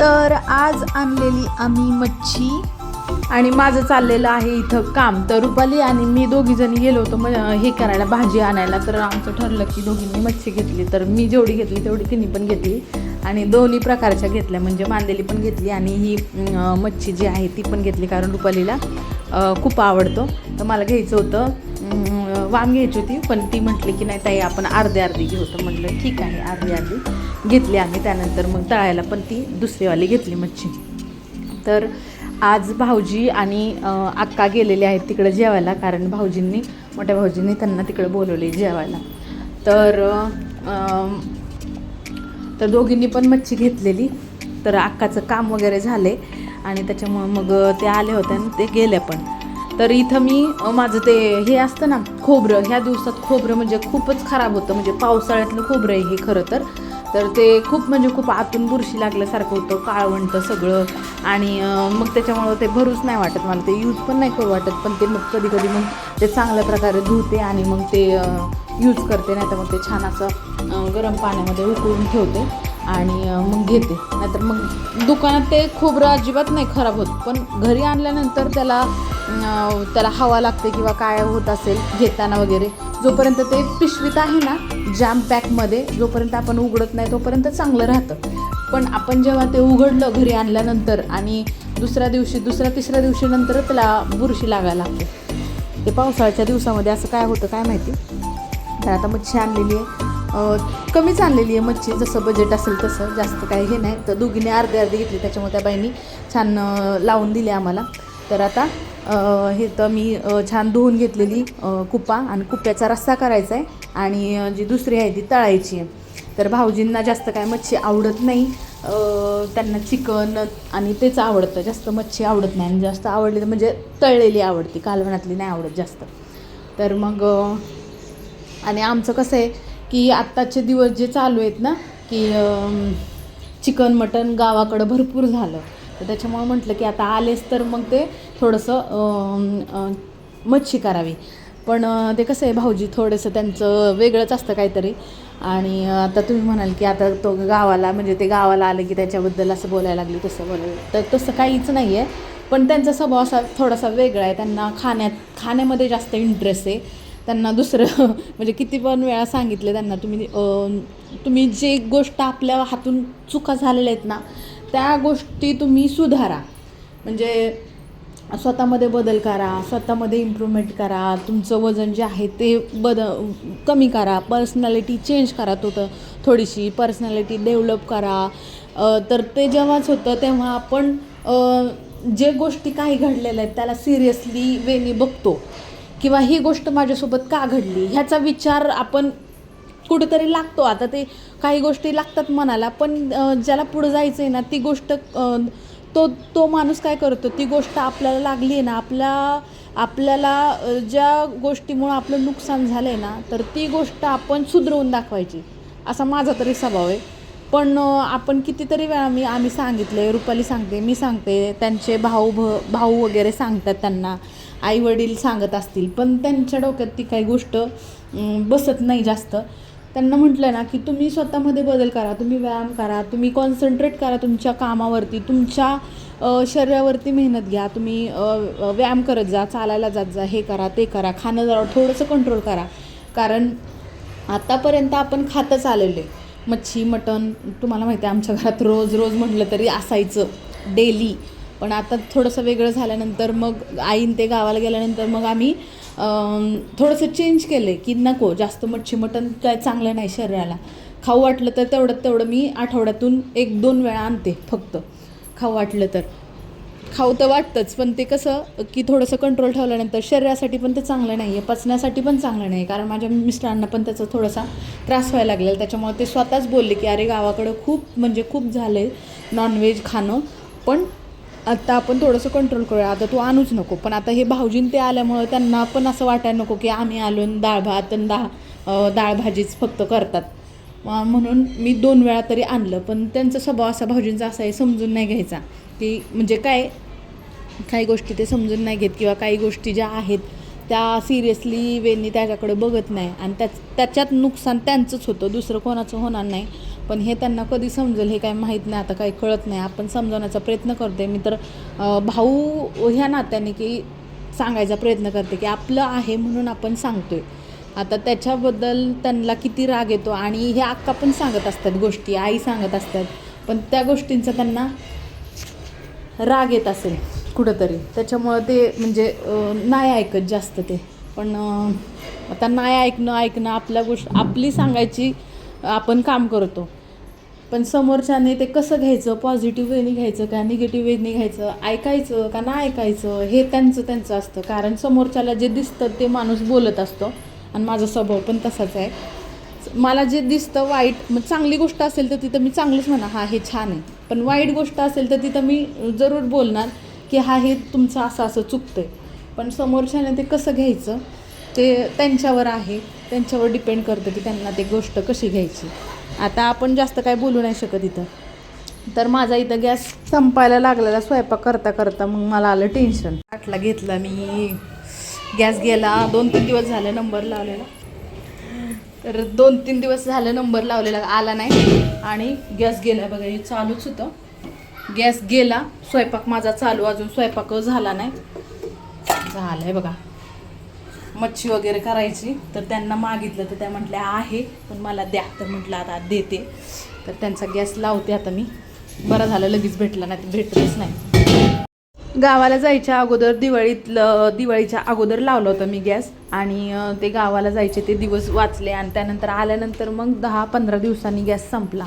तर आज आणलेली आम्ही मच्छी आणि माझं चाललेलं आहे इथं काम. तर रुपाली आणि मी दोघीजणी गेलो होतो मग हे करायला भाजी आणायला. तर आमचं ठरलं की दोघींनी मच्छी घेतली. तर मी जेवढी घेतली तेवढी तिने पण घेतली. आणि दोन्ही प्रकारच्या घेतल्या. म्हणजे मांदेली पण घेतली आणि ही मच्छी जी आहे ती पण घेतली. कारण रुपालीला खूप आवडतो. तर मला घ्यायचं होतं. वाम घ्यायची होती पण ती म्हटली की नाही ताई आपण अर्धे अर्धी घेऊ. तर म्हटलं ठीक आहे अर्धी अर्धी. घेतली आम्ही. त्यानंतर मग तळायला पण ती दुसरीवाली घेतली मच्छी. तर आज भाऊजी आणि अक्का गेलेले आहेत तिकडे जेवायला कारण भाऊजींनी मोठ्या भाऊजींनी त्यांना तिकडे बोलवले जेवायला. तर तर दोघींनी पण मच्छी घेतलेली. तर अक्काचं काम वगैरे झाले आणि त्याच्यामुळं मग ते आले होते आणि ते गेले पण. तर इथं मी माझं ते हे असतं ना खोबरं ह्या दिवसात खोबरं म्हणजे खूपच खराब होतं म्हणजे पावसाळ्यातलं खोबरं आहे हे खरं तर. तर ते खूप म्हणजे खूप आतून बुरशी लागल्यासारखं होतं काळवंटं सगळं. आणि मग त्याच्यामुळं ते भरूच नाही वाटत मला ते यूज पण नाही करू वाटत पण ते मग कधी कधी मग ते चांगल्या प्रकारे धुते आणि मग ते यूज करते नाही तर मग ते छान असं गरम पाण्यामध्ये उकळून ठेवते. आणि मग घेते. नाहीतर मग दुकानात ते खोबरं अजिबात नाही खराब होत. पण घरी आणल्यानंतर त्याला त्याला हवा लागते किंवा काय होत असेल घेताना वगैरे जोपर्यंत ते पिशवीत आहे ना जॅम पॅकमध्ये जोपर्यंत आपण उघडत नाही तोपर्यंत चांगलं राहतं. पण आपण जेव्हा ते उघडलं घरी आणल्यानंतर आणि दुसऱ्या दिवशी दुसऱ्या तिसऱ्या दिवशी नंतर त्याला बुरशी लागायला लागते. ते पावसाळ्याच्या दिवसामध्ये असं काय होतं काय माहिती? तर आता मच्छी आणलेली आहे. कमीच आणलेली आहे मच्छी. जसं बजेट असेल तसं. जास्त काही हे नाही. तर दोघीने अर्धे अर्धे घेतली. त्याच्यामुळे त्या बाईंनी छान लावून दिली आम्हाला. तर आता हे तर मी छान धुवून घेतलेली कुपा. आणि कुप्याचा रस्सा करायचा आहे. आणि जी दुसरी आहे ती तळायची आहे. तर भाऊजींना जास्त काय मच्छी आवडत नाही. त्यांना चिकन आणि तेच आवडतं. जास्त मच्छी आवडत नाही. आणि जास्त आवडली म्हणजे तळलेली आवडती. कालवणातली नाही आवडत जास्त. तर मग आणि आमचं कसं आहे की आत्ताचे दिवस जे चालू आहेत ना की चिकन मटन गावाकडं भरपूर झालं. तर त्याच्यामुळं म्हटलं की आता आलेच तर मग ते थोडंसं मच्छी करावी. पण ते कसं आहे भाऊजी थोडंसं त्यांचं वेगळंच असतं काहीतरी. आणि आता तुम्ही म्हणाल की आता तो गावाला म्हणजे ते गावाला आलं की त्याच्याबद्दल असं बोलायला लागली तसं बोलायला तर तसं काहीच नाही आहे पण त्यांचा स्वभाव असा थोडासा वेगळा आहे. त्यांना खाण्यात खाण्यामध्ये जास्त इंटरेस्ट आहे. त्यांना दुसरं म्हणजे किती पण वेळा सांगितलं त्यांना तुम्ही तुम्ही जे गोष्ट आपल्या हातून चुका झालेल्या आहेत ना त्या गोष्टी तुम्ही सुधारा. म्हणजे स्वतःमध्ये बदल करा स्वतःमध्ये इम्प्रूव्हमेंट करा तुमचं वजन जे आहे ते बद कमी करा पर्सनॅलिटी चेंज करा तो तर थोडीशी पर्सनॅलिटी डेव्हलप करा. तर ते जेव्हाच होतं तेव्हा आपण जे गोष्टी काही घडलेल्या आहेत त्याला सिरियसली वेनी बघतो. किंवा ही गोष्ट माझ्यासोबत का घडली? ह्याचा विचार आपण कुठेतरी लागतो. आता ते काही गोष्टी लागतात मनाला पण ज्याला पुढं जायचं आहे ना ती गोष्ट तो तो माणूस काय करतो? ती गोष्ट आपल्याला लागली आहे ना आपल्या आपल्याला ज्या गोष्टीमुळं आपलं नुकसान झालं आहे ना तर ती गोष्ट आपण सुधरवून दाखवायची. असा माझा तरी स्वभाव आहे. पण आपण कितीतरी वेळा मी आम्ही सांगितले रुपाली सांगते मी सांगते त्यांचे भाऊ भ भाऊ वगैरे सांगतात त्यांना आई वडील सांगत असतील पण त्यांच्या डोक्यात ती काही गोष्ट बसत नाही जास्त. त्यांना म्हटलं ना की तुम्ही स्वतःमध्ये बदल करा तुम्ही व्यायाम करा तुम्ही कॉन्सन्ट्रेट करा तुमच्या कामावरती तुमच्या शरीरावरती मेहनत घ्या तुम्ही व्यायाम करत जा चालायला जात जा हे करा ते करा खाणं जरा थोडंसं कंट्रोल करा. कारण आतापर्यंत आपण खातच आलेले मच्छी मटण तुम्हाला माहिती आहे आमच्या घरात रोज रोज म्हटलं तरी असायचं डेली. पण आता थोडंसं वेगळं झाल्यानंतर मग आईन ते गावाला गेल्यानंतर मग आम्ही थोडंसं चेंज केलं की नको जास्त मच्छी मटण काय चांगलं नाही शरीराला. खाऊ वाटलं तर तेवढं तेवढं मी आठवड्यातून एक दोन वेळा आणते फक्त. खाऊ वाटलं तर. खाऊ तर वाटतंच पण ते कसं की थोडंसं कंट्रोल ठेवल्यानंतर शरीरासाठी पण ते चांगलं नाही आहे पचण्यासाठी पण चांगलं नाही कारण माझ्या मिस्टरांना पण त्याचा थोडासा त्रास व्हायला लागलेला त्याच्यामुळे ते स्वतःच बोलले की अरे गावाकडं खूप म्हणजे खूप झालं आहे नॉनव्हेज खाणं पण आता आपण थोडंसं कंट्रोल करूया आता तू आणूच नको. पण आता हे भाऊजीन ते आल्यामुळं त्यांना पण असं वाटायला नको की आम्ही आलो आणि डाळ भात आणि डाळ डाळ भाजीच फक्त करतात. म्हणून मी दोन वेळा तरी आणलं पण त्यांचा स्वभाव असा भाऊजींचा असा आहे समजून नाही घ्यायचा. की म्हणजे काय काही गोष्टी ते समजून नाही घेत किंवा काही गोष्टी ज्या आहेत त्या सिरियसली वेनी त्याच्याकडे बघत नाही. आणि त्याच त्याच्यात नुकसान त्यांचंच होतं दुसरं कोणाचं होणार नाही. पण हे त्यांना कधी समजेल हे काय माहीत नाही आता काही कळत नाही. आपण समजवण्याचा प्रयत्न करते मी तर भाऊ ह्या नात्याने की सांगायचा प्रयत्न करते की आपलं आहे म्हणून आपण सांगतोय. आता त्याच्याबद्दल त्यांना किती राग येतो आणि हे अक्का पण सांगत असतात गोष्टी आई सांगत असतात. पण त्या गोष्टींचा त्यांना राग येत असेल कुठंतरी. त्याच्यामुळं ते म्हणजे नाही ऐकत जास्त ते. पण आता नाही ऐकणं ऐकणं आपल्या गोष्ट आपली सांगायची आपण काम करतो. पण समोरच्याने ते कसं घ्यायचं पॉझिटिव्ह वेने घ्यायचं का निगेटिव्ह वेने घ्यायचं ऐकायचं का नाही ऐकायचं हे त्यांचं त्यांचं असतं. कारण समोरच्याला जे दिसतं ते माणूस बोलत असतो. आणि माझा स्वभाव पण तसाच आहे. मला जे दिसतं वाईट मग चांगली गोष्ट असेल तर तिथं मी चांगलंच म्हणा हा हे छान आहे. पण वाईट गोष्ट असेल तर तिथं मी जरूर बोलणार की हा हे तुमचं असं असं चुकतं आहे पण समोरच्याने ते कसं घ्यायचं? ते त्यांच्यावर आहे. त्यांच्यावर डिपेंड करतं की त्यांना ते गोष्ट कशी घ्यायची. आता आपण जास्त काय बोलू नाही शकत इथं. तर माझा इथं गॅस संपायला लागलेला स्वयंपाक करता करता मग मला आलं टेन्शन आटला घेतला मी. गॅस गेला. दोन तीन दिवस झाले नंबर लावलेला. तर दोन तीन दिवस झालं नंबर लावलेला आला नाही. आणि गॅस गेला बघा हे चालूच होतं. गॅस गेला स्वयंपाक माझा चालू अजून स्वयंपाक झाला नाही. झालं आहे बघा. मच्छी वगैरे करायची तर त्यांना मागितलं तर त्या म्हटल्या आहे पण मला द्या. तर म्हटलं आता देते. तर त्यांचा गॅस लावते आता मी. बरं झालं लगेच भेटला नाही तर भेटतच नाही. गावाला जायच्या अगोदर दिवाळीतलं दिवाळीच्या अगोदर लावलं होतं मी गॅस. आणि ते गावाला जायचे ते दिवस वाचले आणि त्यानंतर आल्यानंतर मग दहा पंधरा दिवसांनी गॅस संपला.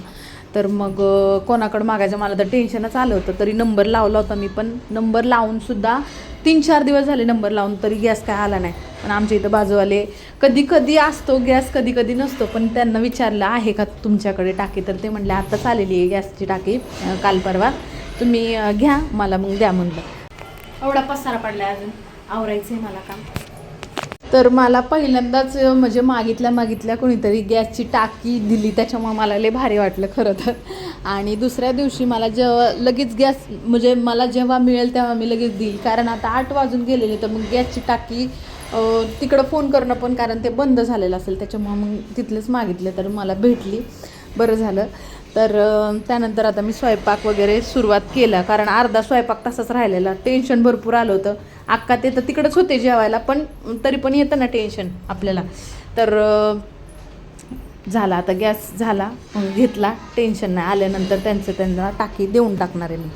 तर मग कोणाकडं मागायचं मला तर टेन्शनच आलं होतं. तरी नंबर लावला होता मी पण. नंबर लावूनसुद्धा तीन चार दिवस झाले नंबर लावून तरी गॅस काय आला नाही. पण आमच्या इथं बाजूवाले कधी कधी असतो गॅस कधी कधी नसतो. पण त्यांना विचारलं आहे का तुमच्याकडे टाकी? तर ते म्हणले आत्ताच आलेली आहे गॅसची टाकी काल परवा. तुम्ही घ्या मला मग द्या म्हणलं. एवढा पसारा पडला अजून. आवरायचं आहे मला काम. तर मला पहिल्यांदाच म्हणजे मागितल्या मागितल्या कोणीतरी गॅसची टाकी दिली. त्याच्यामुळे मला लय भारी वाटलं खरं तर. आणि दुसऱ्या दिवशी मला जेव्हा लगेच गॅस म्हणजे मला जेव्हा मिळेल तेव्हा मी लगेच देईल. कारण आता आठ वाजून गेलेले तर मग गॅसची टाकी तिकडं फोन करणं पण कारण ते बंद झालेलं असेल. त्याच्यामुळे मग तिथलेच मागितले तर मला भेटली. बरं झालं. तर त्यानंतर आता मी स्वयंपाक वगैरे सुरुवात केला. कारण अर्धा स्वयंपाक तसाच राहिलेला. टेन्शन भरपूर आलं होतं. अक्का ते तर तिकडंच होते जेवायला पण तरी पण येतं ना टेन्शन आपल्याला. तर झाला आता गॅस झाला घेतला. टेन्शन नाही आल्यानंतर त्यांचं त्यांना टाकी देऊन टाकणार आहे मी.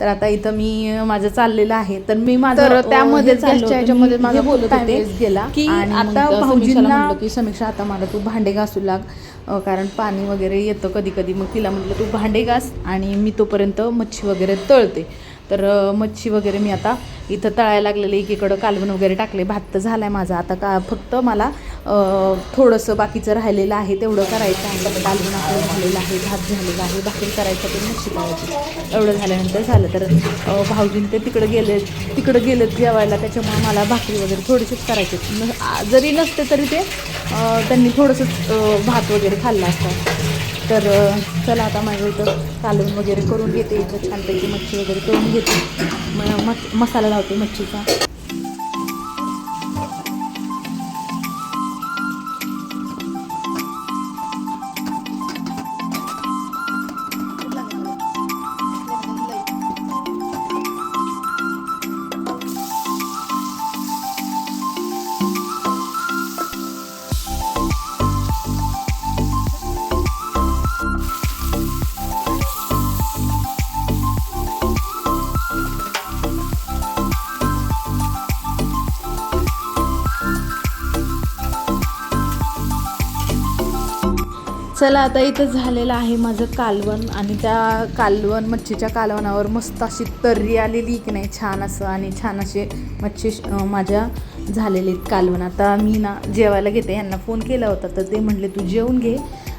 तर आता इथं मी माझं चाललेलं आहे. तर मी माझं त्यामध्ये माझा बोलत होते गेला. की आता भाऊजींना की समीक्षा आता मला तू भांडे घासू लाग कारण पाणी वगैरे येतं कधी कधी मग तिला म्हटलं तू भांडे घास आणि मी तोपर्यंत मच्छी वगैरे तळते. तर मच्छी वगैरे मी आता इथं तळायला लागलेले एकीकडं कालवण वगैरे टाकले भात तर झाला आहे माझा. आता का फक्त मला थोडंसं बाकीचं राहिलेलं आहे तेवढं करायचं आहे. कालवण आपलं झालेलं आहे भात झालेला आहे. भाकरी करायचं ते मच्छी करायची एवढं झाल्यानंतर झालं. तर अ, भाऊजीन ते तिकडं गेले तिकडं गेलेत जेवायला. त्याच्यामुळे मला भाकरी वगैरे थोडीशीच करायची न- जरी नसते तरी ते त्यांनी थोडंसंच भात वगैरे खाल्ला असतं. तर चला आता माझं इथं कालवण वगैरे करून घेते. इथं छानपैकी मच्छी वगैरे करून घेते. म- मस- मसाला लावते मच्छीचा. चला आता इथं झालेलं आहे माझं कालवण आणि त्या कालवण मच्छीच्या कालवणावर मस्त अशी तर्री आलेली की नाही छान असं आणि छान असे मच्छी माझ्या झालेले आहेत कालवण. आता मी ना जेवायला घेते यांना फोन केला होता तर ते म्हणले तू जेवून घे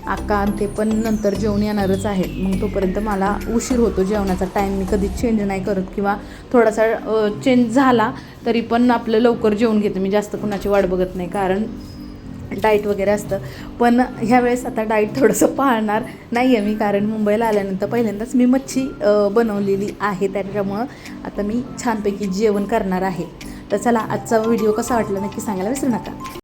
आका ते पण नंतर जेवण येणारच आहेत. मग तोपर्यंत मला उशीर होतो जेवणाचा टाईम मी कधीच चेंज नाही करत किंवा थोडासा चेंज झाला तरी पण आपलं लवकर जेवून घेते. मी जास्त कुणाची वाट बघत नाही. कारण डाईट वगैरे असतं. पण ह्यावेळेस आता डाईट थोडंसं पाळणार नाही आहे मी कारण मुंबईला आल्यानंतर पहिल्यांदाच मी मच्छी बनवलेली आहे. त्याच्यामुळं आता मी छानपैकी जेवण करणार आहे. तर चला आजचा व्हिडिओ कसा वाटला नक्की सांगायला विसरू नका.